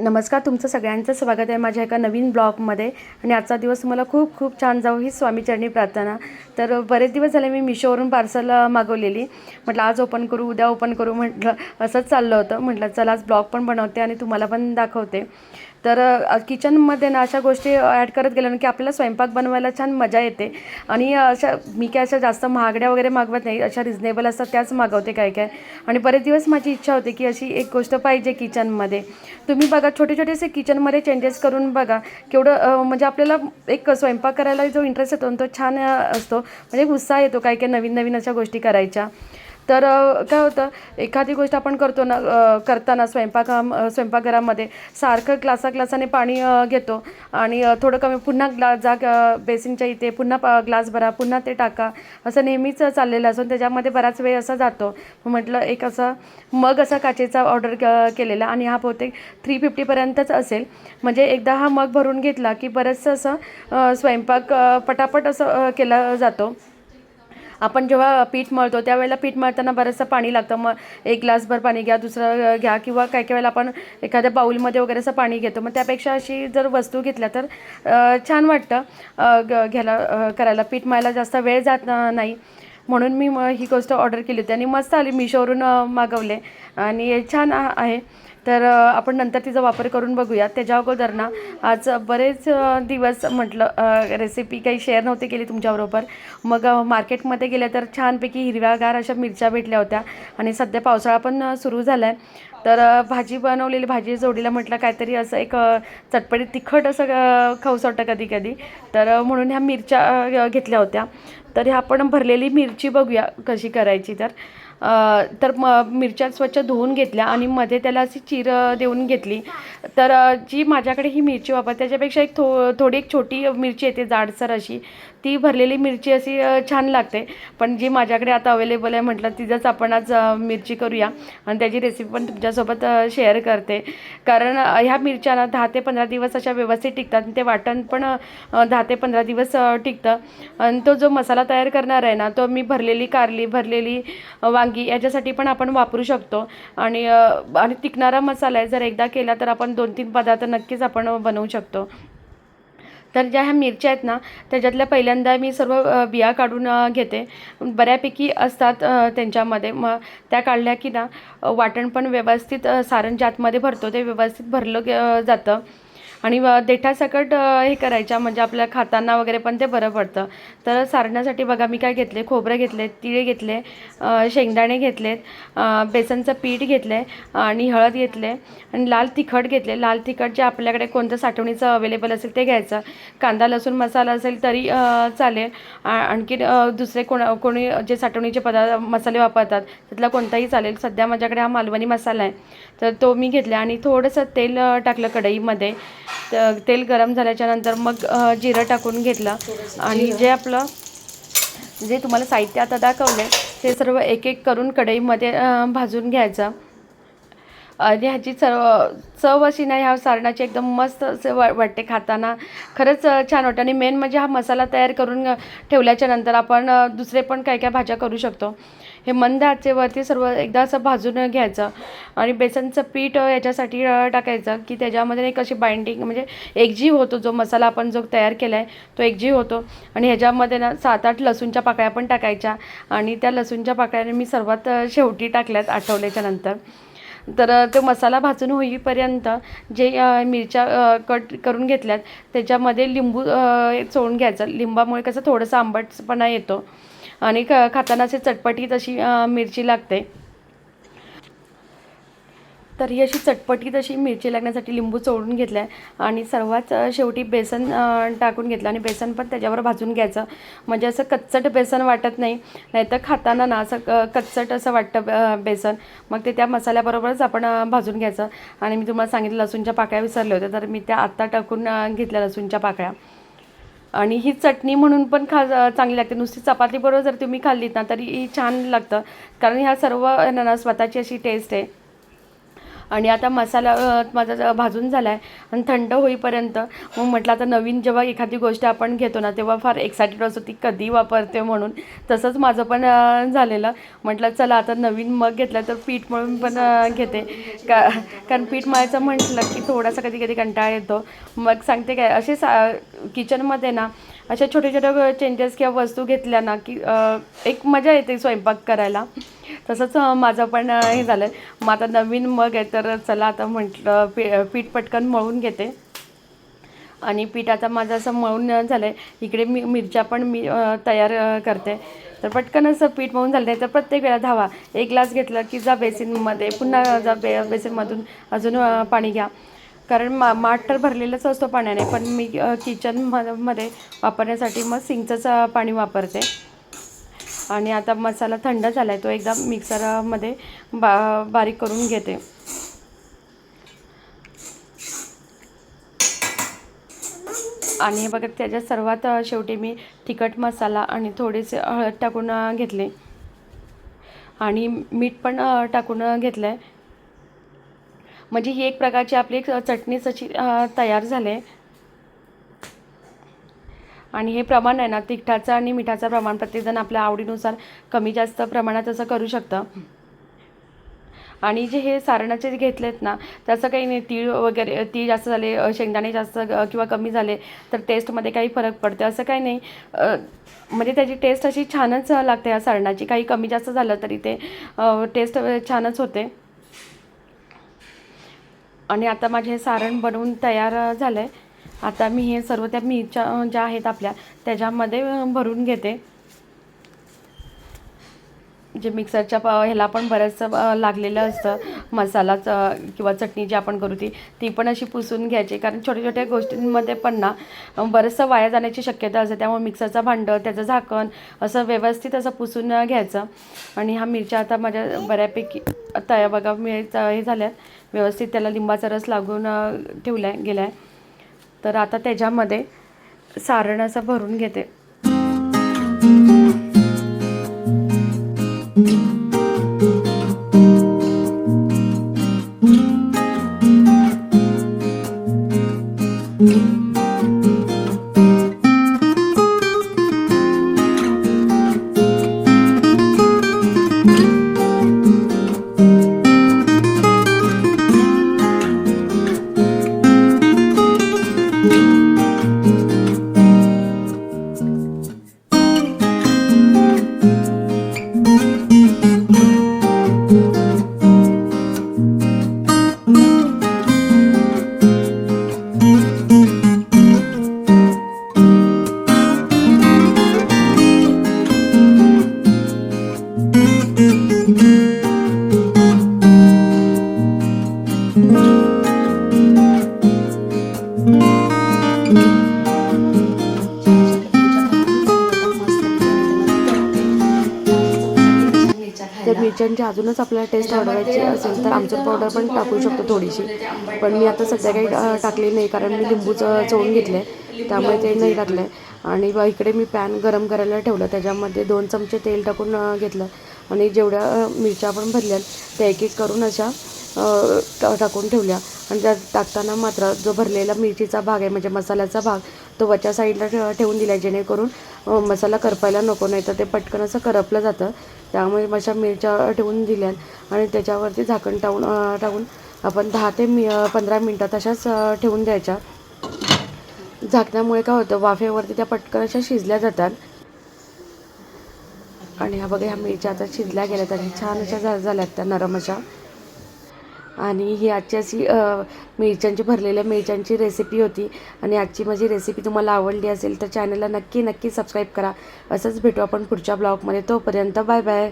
नमस्कार तुमचं सगळ्यांचं स्वागत आहे माझ्या एका नवीन ब्लॉगमध्ये. आणि आजचा दिवस मला खूप खूप छान जाऊ ही स्वामीचरणी प्रार्थना. तर बरेच दिवस झाले मी मिशोवरून पार्सल मागवलेली. म्हटलं आज ओपन करू उद्या ओपन करू म्हटलं असंच चाललं होतं. म्हटलं चला आज ब्लॉग पण बनवते आणि तुम्हाला पण दाखवते. तर किचनमध्ये ना अशा गोष्टी ॲड करत गेल्या की आपल्याला स्वयंपाक बनवायला छान मजा येते. आणि अशा मी काय अशा जास्त महागड्या वगैरे मागवत नाही अशा रिजनेबल असतात त्याच मागवते काय काय. आणि बरेच दिवस माझी इच्छा होती की अशी एक गोष्ट पाहिजे किचनमध्ये तुम्ही बघा छोटे छोटे असे किचनमध्ये चेंजेस करून बघा केवढं म्हणजे आपल्याला एक स्वयंपाक करायला जो इंटरेस्ट येतो तो छान असतो. म्हणजे उत्साह येतो काय काय नवीन नवीन अशा गोष्टी करायच्या. तर काय होतं एखादी गोष्ट आपण करतो ना करताना स्वयंपाक स्वयंपाकघरामध्ये सारखं ग्लासा ग्लासाने पाणी घेतो आणि थोडं कमी पुन्हा ग्ला जा बेसिनच्या इथे पुन्हा प ग्लास भरा पुन्हा ते टाका. असं नेहमीच चाललेलं असून त्याच्यामध्ये बराच वेळ असा जातो. म्हटलं एक असं मग असा काचेचा ऑर्डर केलेला आणि हा बहुतेक थ्री फिफ्टीपर्यंतच असेल. म्हणजे एकदा हा मग भरून घेतला की बरंचसं असं स्वयंपाक पटापट असं केला जातो. आपण जेव्हा पीठ मळतो त्यावेळेला पीठ मळताना बरंचसं पाणी लागतं. मग एक ग्लासभर पाणी घ्या दुसरं घ्या किंवा काही काही वेळेला आपण एखाद्या बाऊलमध्ये वगैरे असं पाणी घेतो. मग त्यापेक्षा अशी जर वस्तू घेतल्या तर छान वाटतं ग- घ्यायला करायला. पीठ मळायला जास्त वेळ जात नाही. म्हणून मी मग ही गोष्ट ऑर्डर केली होती. आणि मस्त आली मिशोवरून मागवले. आणि छान आहे. तर आपण नंतर तिचा वापर करून बघूया त्याच्या अगोदर ना आज बरेच दिवस म्हटलं रेसिपी काही शेअर नव्हती केली तुमच्याबरोबर मग मार्केटमध्ये गेल्या तर छानपैकी हिरव्यागार अशा मिरच्या भेटल्या होत्या. आणि सध्या पावसाळा पण सुरू झाला आहे तर भाजी बनवलेली भाजी जोडीला म्हटलं काहीतरी असं एक चटपटी चटपटीत तिखट असं अ, वाटतं कधी कधी. तर म्हणून ह्या मिरच्या घेतल्या होत्या. तर ह्या आपण भरलेली मिरची बघूया कशी करायची तर. तर म मिरच्या स्वच्छ धुवून घेतल्या आणि मध्ये त्याला अशी चीर देऊन घेतली. तर जी माझ्याकडे ही मिरची वापर त्याच्यापेक्षा एक थो थोडी एक छोटी मिरची येते जाडसर अशी. ती भरलेली मिरची अशी छान लागते. पण जी माझ्याकडे आता अवेलेबल आहे म्हटलं तिचंच आपण आज मिरची करूया. आणि त्याची रेसिपी पण तुमच्यासोबत शेअर करते. कारण ह्या मिरच्या ना दहा ते पंधरा दिवस अशा व्यवस्थित टिकतात आणि ते वाटण पण दहा ते पंधरा दिवस टिकतं. आणि तो जो मसाला तयार करणार आहे ना तो मी भरलेली कारली भरलेली वा वांगी याच्यासाठी पण आपण वापरू शकतो. आणि आणि टिकणारा मसाला आहे जर एकदा केला तर आपण दोन तीन पदार्थ नक्कीच आपण बनवू शकतो. तर ज्या ह्या मिरच्या आहेत ना त्याच्यातल्या पहिल्यांदा मी सर्व बिया काढून घेते. बऱ्यापैकी असतात त्यांच्यामध्ये. मग त्या काढल्या की ना वाटण पण व्यवस्थित सारण ज्यातमध्ये भरतो ते व्यवस्थित भरलं जातं. आणि देठासकट हे करायच्या म्हणजे आपल्या खाताना वगैरे पण ते बरं पडतं. तर सारण्यासाठी बघा मी काय घेतले? खोबरं घेतले तिळे घेतले शेंगदाणे घेतलेत बेसनचं पीठ घेतले आणि हळद घेतले आणि लाल तिखट घेतले. लाल तिखट जे आपल्याकडे कोणतं साठवणीचं अवेलेबल असेल ते घ्यायचं. कांदा लसूण मसाला असेल तरी चालेल. आणखी दुसरे कोण कोणी जे साठवणीचे पदार्थ मसाले वापरतात त्यातला कोणताही चालेल. सध्या माझ्याकडे हा मालवणी मसाला आहे. तर तो मी घेतला आणि थोडंसं तेल टाकलं कढईमध्ये. तर तेल गरम झाल्याच्यानंतर मग जिरं टाकून घेतलं. आणि जे आपलं जे तुम्हाला साहित्य आता दाखवलं ते सर्व एक एक करून कढईमध्ये भाजून घ्यायचं. आणि ह्याची चव चव अशी नाही ह्या सारणाची एकदम मस्त असं वा वाटते खाताना. खरंच छान वाटतं. आणि मेन म्हणजे हा मसाला तयार करून ठेवल्याच्या नंतर आपण दुसरे पण काय काय भाज्या करू शकतो. हे मंद आचेवरती सर्व एकदा असं भाजून घ्यायचं आणि बेसनचं पीठ याच्यासाठी टाकायचं की त्याच्यामध्ये एक अशी बाइंडिंग म्हणजे एकजीव होतो जो मसाला आपण जो तयार केला आहे तो एकजीव होतो. आणि ह्याच्यामध्ये ना सात आठ लसूणच्या पाकळ्या पण टाकायच्या आणि त्या लसूणच्या पाकळ्याने मी सर्वात शेवटी टाकल्यात आठवल्याच्या नंतर. तर तो मसाला भाजून होईपर्यंत जे मिरच्या कट करून घेतल्यात त्याच्यामध्ये लिंबू चोळून घ्यायचं. लिंबामुळे कसं थोडंसं आंबटपणा येतो. आणि ख खाताना अशी चटपटीत अशी मिरची लागते. तर ही अशी चटपटीत अशी मिरची लागण्यासाठी लिंबू चोळून घेतलं आहे आणि सर्वात शेवटी बेसन टाकून घेतलं आणि बेसन पण त्याच्यावर भाजून घ्यायचं. म्हणजे असं कच्चट बेसन वाटत नाही नाहीतर खाताना ना असं क कच्चट असं वाटतं बेसन. मग ते त्या मसाल्याबरोबरच आपण भाजून घ्यायचं. आणि मी तुम्हाला सांगितलं लसूणच्या पाकळ्या विसरले होते तर मी त्या आत्ता टाकून घेतल्या लसूणच्या पाकळ्या. आणि ही चटणी म्हणून पण खा चांगली लागते. नुसती चपातीबरोबर जर तुम्ही खाल्लीत ना तरी ही छान लागतं. कारण ह्या सर्व ना स्वतःची अशी टेस्ट आहे. आणि आता मसाला माझा भाजून झाला आहे आणि थंड होईपर्यंत. मग म्हटलं आता नवीन जेव्हा एखादी गोष्ट आपण घेतो ना तेव्हा फार एक्सायटेड असतो ती कधी वापरते म्हणून. तसंच माझं पण झालेलं. म्हटलं चला आता नवीन मग घेतलं तर पीठ मळून पण घेते. का कारण पीठ मळायचं म्हटलं की थोडासा कधी कधी कंटाळा येतो. मग सांगते काय असे सा किचनमध्ये ना अशा छोट्या छोट्या चेंजेस किंवा वस्तू घेतल्या ना की एक मजा येते स्वयंपाक करायला. तसंच माझं पण हे झालं मग आता नवीन मग आहे तर चला आता म्हटलं पी पीठ पटकन मळून घेते. आणि पीठ आता माझं असं मळून झालं आहे इकडे मी मिरच्या पण मी तयार करते. तर पटकन असं पीठ मळून झालं नाही तर प्रत्येक वेळा धावा. एक ग्लास घेतला की जा बेसिनमध्ये पुन्हा जा बे बेसिनमधून अजून पाणी घ्या. कारण मा माठ तर भरलेलंच असतो पाण्याने पण मी किचन म मध्ये वापरण्यासाठी मग सिंकचंच पाणी वापरते. आणि आता मसाला थंड झाला आहे तो एकदा मिक्सरमध्ये बा बारीक करून घेते. आणि हे बघा त्याच्यात सर्वात शेवटी मी तिखट मसाला आणि थोडेसे हळद टाकून घेतले. आणि मीठ पण टाकून घेतलं आहे म्हणजे ही एक प्रकारची आपली एक चटणीच अशी तयार झाले आणि हे प्रमाण आहे ना तिखटाचं आणि मिठाचं प्रमाण प्रत्येकजण आपल्या आवडीनुसार कमी जास्त प्रमाणात असं करू शकतं. आणि जे हे सारणाचे जे घेतलेत ना त्याचं काही नाही तीळ वगैरे तीळ जास्त झाले शेंगदाणे जास्त किंवा कमी झाले तर टेस्टमध्ये काही फरक पडते. असं काही नाही म्हणजे त्याची टेस्ट अशी छानच लागते. या सारणाची काही कमी जास्त झालं तरी ते टेस्ट छानच होते. आणि आता माझे हे सारण बनवून तयार झालं आहे आता मी हे सर्व त्या मिरच्या ज्या आहेत आपल्या त्याच्यामध्ये भरून घेते. जे मिक्सरच्या प ह्याला पण बरंचसं लागलेलं असतं. मसालाच किंवा चटणी जी आपण करू ती ती पण अशी पुसून घ्यायची. कारण छोट्या छोट्या गोष्टींमध्ये पण ना बरंचसं वाया जाण्याची शक्यता असते. त्यामुळे मिक्सरचं भांडं त्याचं झाकण असं व्यवस्थित असं पुसून घ्यायचं. आणि हा मिरच्या आता माझ्या बऱ्यापैकी तया बघा मी हे झाल्यात. व्यवस्थित त्याला लिंबाचा रस लागून ठेवला आहे गेला आहे तर आता त्याच्यामध्ये सारण असं भरून घेते. किचनची अजूनच आपल्याला टेस्ट वाढवायची असेल तर आमचूर पावडर पण टाकू शकतो थोडीशी. पण मी आता सध्या काही टाकली नाही कारण मी लिंबूचं चोळून घेतलं आहे त्यामुळे ते नाही टाकलं आहे आणि इकडे मी पॅन गरम करायला ठेवलं. त्याच्यामध्ये दोन चमचे तेल टाकून घेतलं. आणि जेवढ्या मिरच्या आपण भरल्या त्या एक एक करून अशा टाकून ठेवल्या. आणि त्यात टाकताना मात्र जो भरलेला मिरचीचा भाग आहे म्हणजे मसाल्याचा भाग तो वरच्या साईडला ठे ठेवून दिला जेणेकरून मसाला करपायला नको नाही तर ते पटकन असं करपलं जातं. त्यामुळे मशा मिरच्या ठेवून दिल्या आणि त्याच्यावरती झाकण टाकून टाकून आपण दहा ते मि पंधरा मिनटात अशाच ठेवून द्यायच्या. झाकण्यामुळे काय होतं वाफेवरती त्या पटकन अशा शिजल्या जातात. आणि ह्या बघा ह्या मिरच्या आता शिजल्या गेल्या आणि छान अशा झा त्या नरम अशा. आणि ही आजची अशी मिरच्यांची भरलेल्या मिरच्यांची रेसिपी होती. आणि आजची माझी रेसिपी तुम्हाला आवडली असेल तर चॅनलला नक्की नक्की सबस्क्राईब करा. असंच भेटू आपण पुढच्या ब्लॉगमध्ये तोपर्यंत बाय बाय